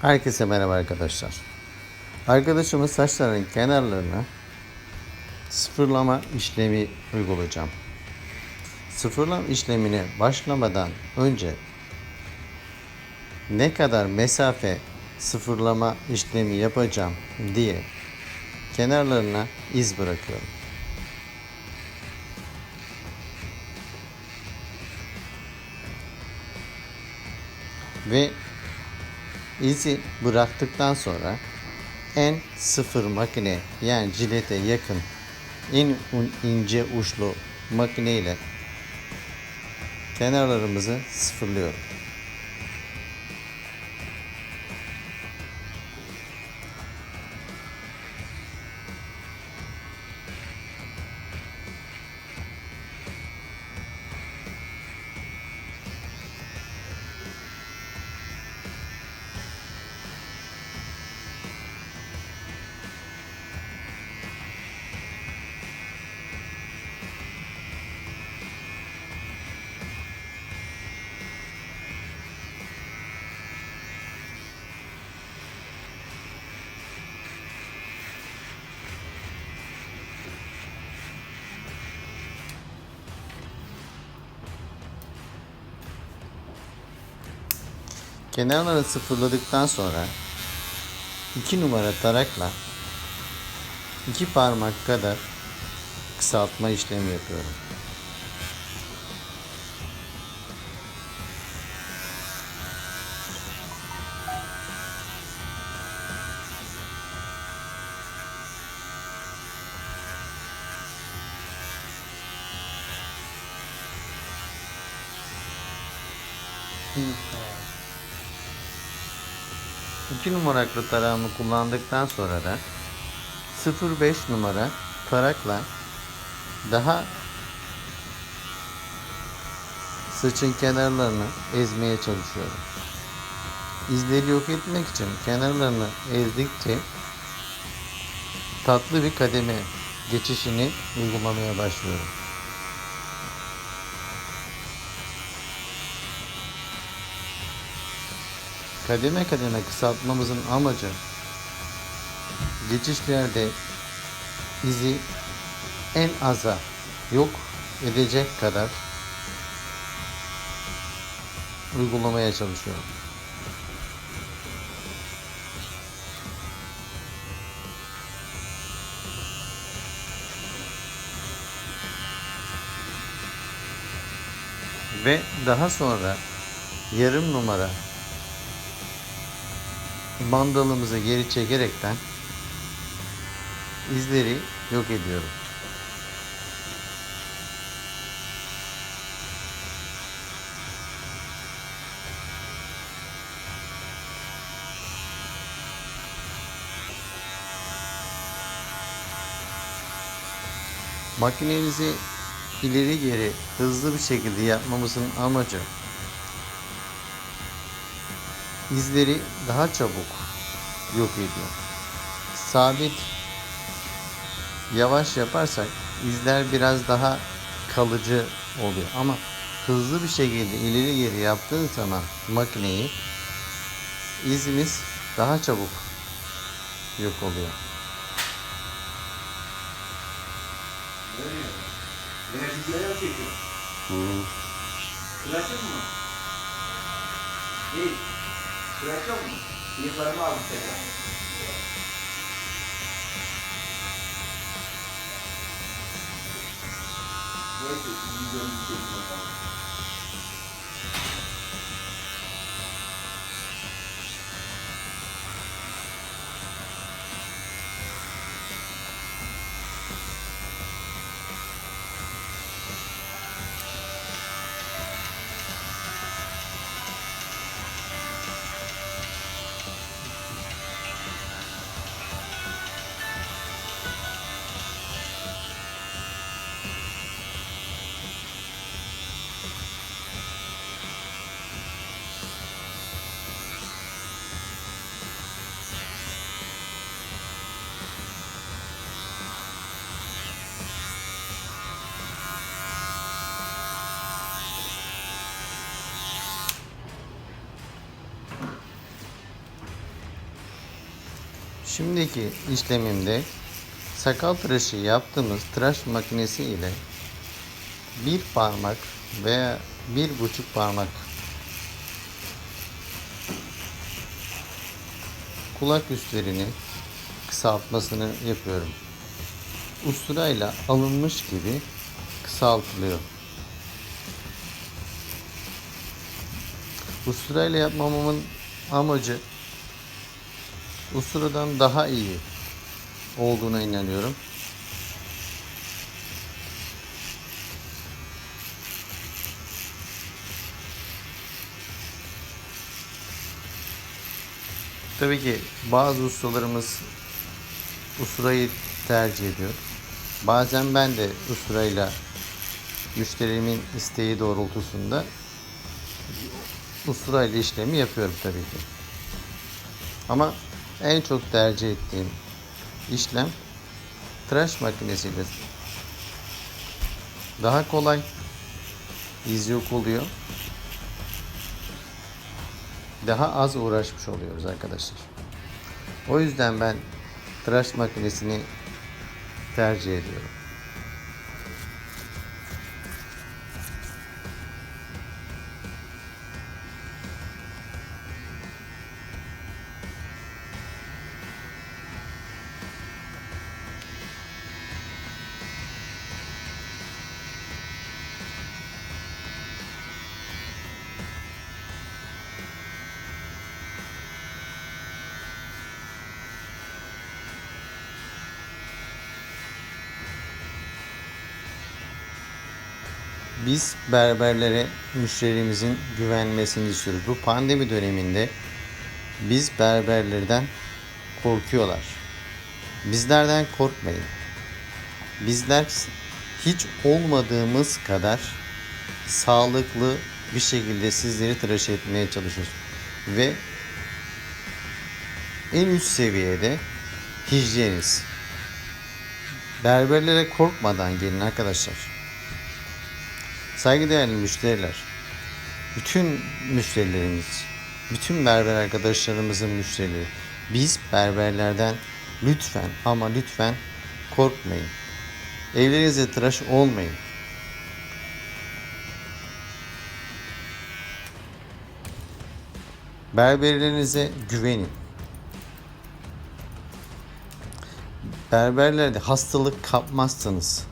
Herkese merhaba arkadaşlar. Arkadaşımız saçların kenarlarına sıfırlama işlemi uygulayacağım. Sıfırlama işlemine başlamadan önce ne kadar mesafe sıfırlama işlemi yapacağım diye kenarlarına iz bırakıyorum. Ve izi bıraktıktan sonra en sıfır makine yani jilete yakın en ince uçlu makine ile kenarlarımızı sıfırlıyorum. Kenarları sıfırladıktan sonra 2 numara tarakla 2 parmak kadar kısaltma işlemi yapıyorum. İki numaraklı tarağımı kullandıktan sonra da 05 numara tarakla daha saçın kenarlarını ezmeye çalışıyorum. İzleri yok etmek için kenarlarını ezdikçe tatlı bir kademe geçişini uygulamaya başlıyorum. Kademe kademe kısaltmamızın amacı geçişlerde izi en aza yok edecek kadar uygulamaya çalışıyorum. Ve daha sonra yarım numara mandalımızı geri çekerekten izleri yok ediyorum. Makinenizi ileri geri hızlı bir şekilde yapmamızın amacı izleri daha çabuk yok ediyor. Sabit yavaş yaparsak izler biraz daha kalıcı oluyor ama hızlı bir şekilde ileri geri yaptığın zaman makineyi izimiz daha çabuk yok oluyor. Hmm. Tıraşın mı? Değil. Bırakacak mısın? Bıyıklarını aldım tekrar. Neyse videomuzu çekin bakalım. Şimdiki işlemimde sakal tıraşı yaptığımız tıraş makinesi ile bir parmak veya bir buçuk parmak kulak üstlerini kısaltmasını yapıyorum. Usturayla alınmış gibi kısaltılıyor. Usturayla yapmamamın amacı usturadan daha iyi olduğuna inanıyorum. Tabii ki bazı ustalarımız usturayı tercih ediyor. Bazen ben de usturayla müşterimin isteği doğrultusunda usturayla işlemi yapıyorum tabii ki. Ama en çok tercih ettiğim işlem tıraş makinesiyle daha kolay iz yok oluyor. Daha az uğraşmış oluyoruz arkadaşlar. O yüzden ben tıraş makinesini tercih ediyorum. Biz berberlere müşterimizin güvenmesini istiyoruz. Bu pandemi döneminde biz berberlerden korkuyorlar. Bizlerden korkmayın. Bizler hiç olmadığımız kadar sağlıklı bir şekilde sizleri tıraş etmeye çalışıyoruz. Ve en üst seviyede hijyeniz. Berberlere korkmadan gelin arkadaşlar. Saygıdeğerli müşteriler, bütün müşterilerimiz, bütün berber arkadaşlarımızın müşterileri, biz berberlerden lütfen ama lütfen korkmayın. Evlerinize tıraş olmayın. Berberlerinize güvenin. Berberlerde hastalık kapmazsanız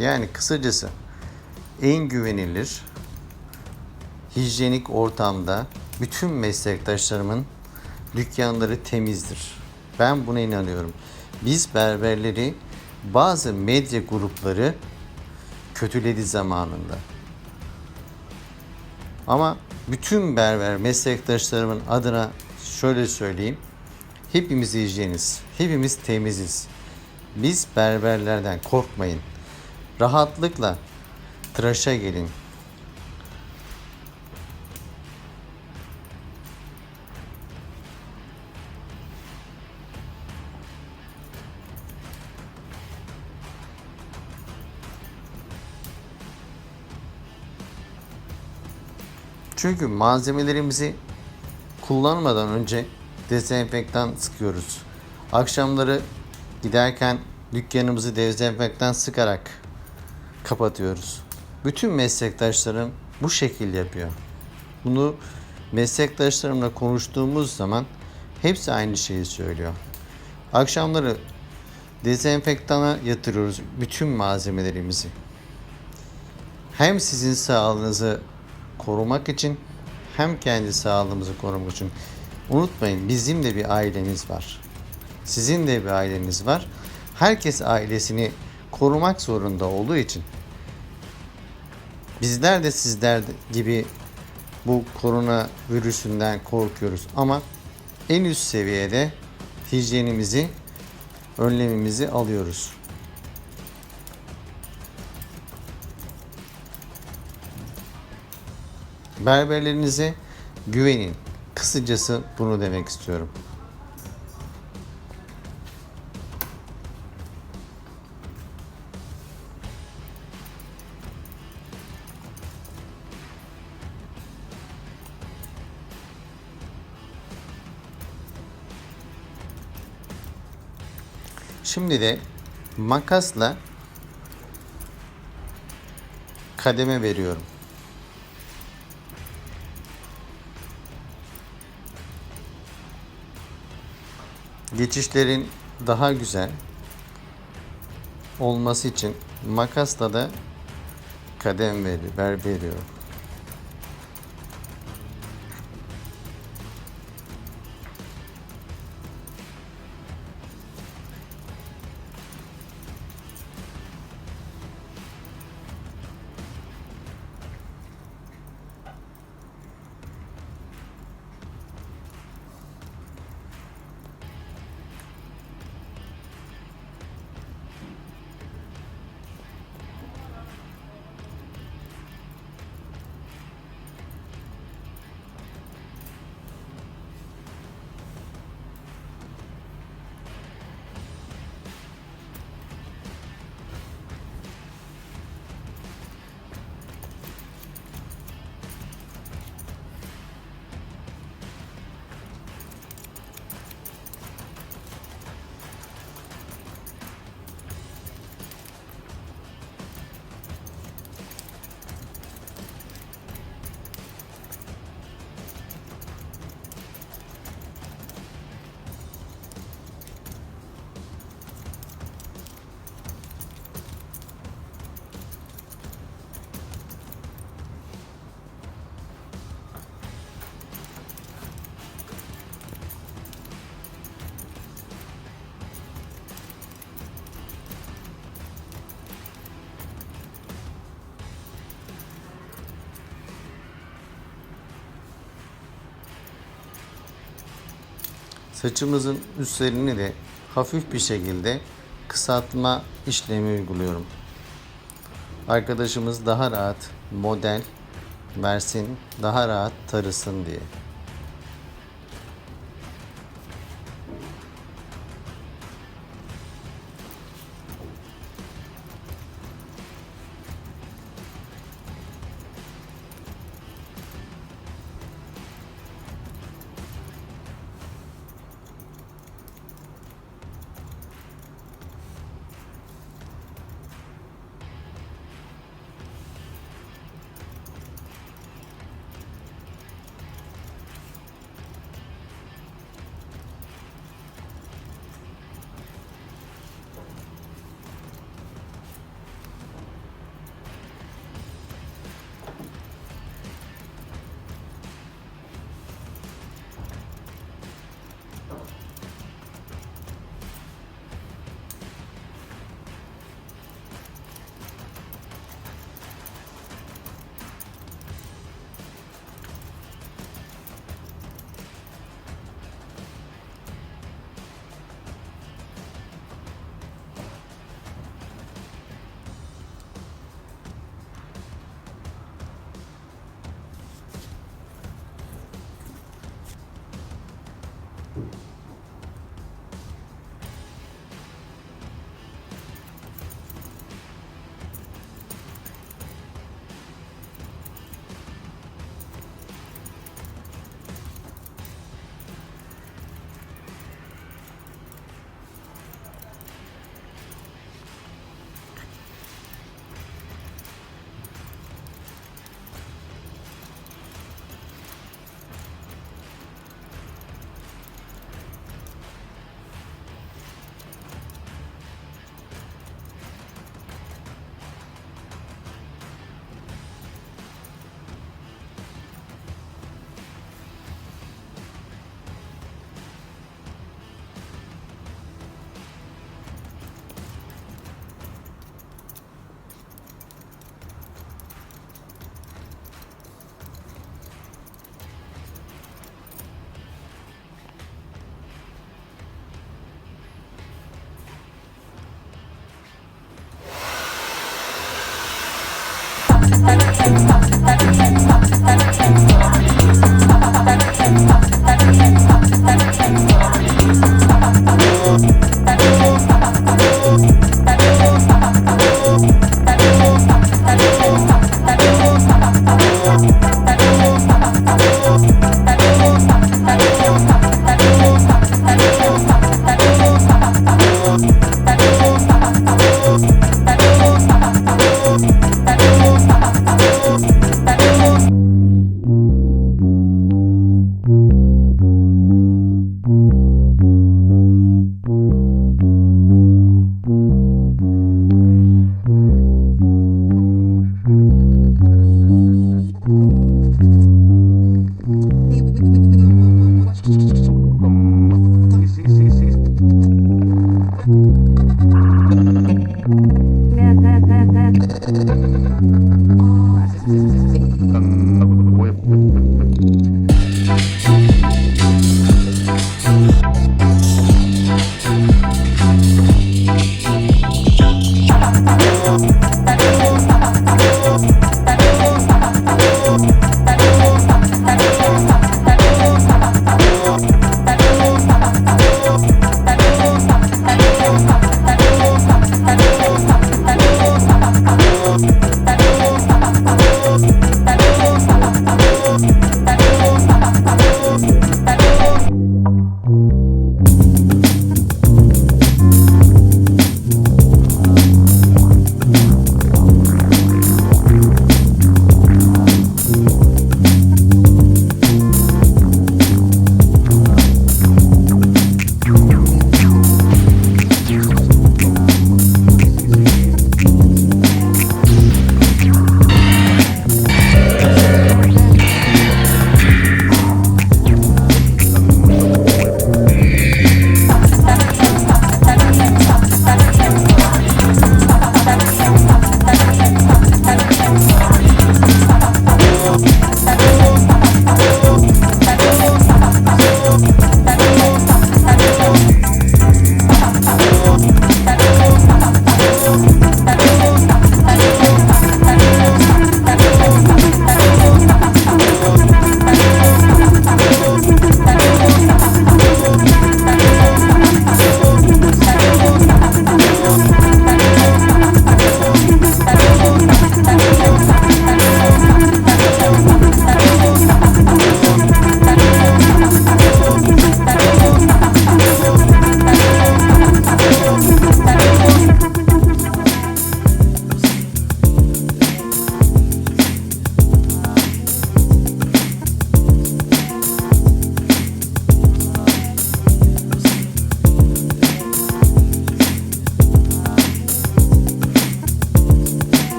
Yani kısacası en güvenilir hijyenik ortamda bütün meslektaşlarımın dükkanları temizdir. Ben buna inanıyorum. Biz berberleri bazı medya grupları kötüledi zamanında. Ama bütün berber meslektaşlarımın adına şöyle söyleyeyim. Hepimiz hijyeniz, hepimiz temiziz. Biz berberlerden korkmayın. Rahatlıkla tıraşa gelin. Çünkü malzemelerimizi kullanmadan önce dezenfektan sıkıyoruz. Akşamları giderken dükkanımızı dezenfektan sıkarak kapatıyoruz. Bütün meslektaşlarım bu şekilde yapıyor. Bunu meslektaşlarımla konuştuğumuz zaman hepsi aynı şeyi söylüyor. Akşamları dezenfektana yatırıyoruz bütün malzemelerimizi. Hem sizin sağlığınızı korumak için hem kendi sağlığımızı korumak için. Unutmayın bizim de bir ailemiz var. Sizin de bir aileniz var. Herkes ailesini korumak zorunda olduğu için bizler de sizler gibi bu korona virüsünden korkuyoruz ama en üst seviyede hijyenimizi önlemimizi alıyoruz. Berberlerinize güvenin. Kısacası bunu demek istiyorum. Şimdi de makasla kademe veriyorum. Geçişlerin daha güzel olması için makasla da kadem veri, ver veriyorum. Saçımızın üstlerini de hafif bir şekilde kısaltma işlemi uyguluyorum. Arkadaşımız daha rahat model versin, daha rahat tarısın diye.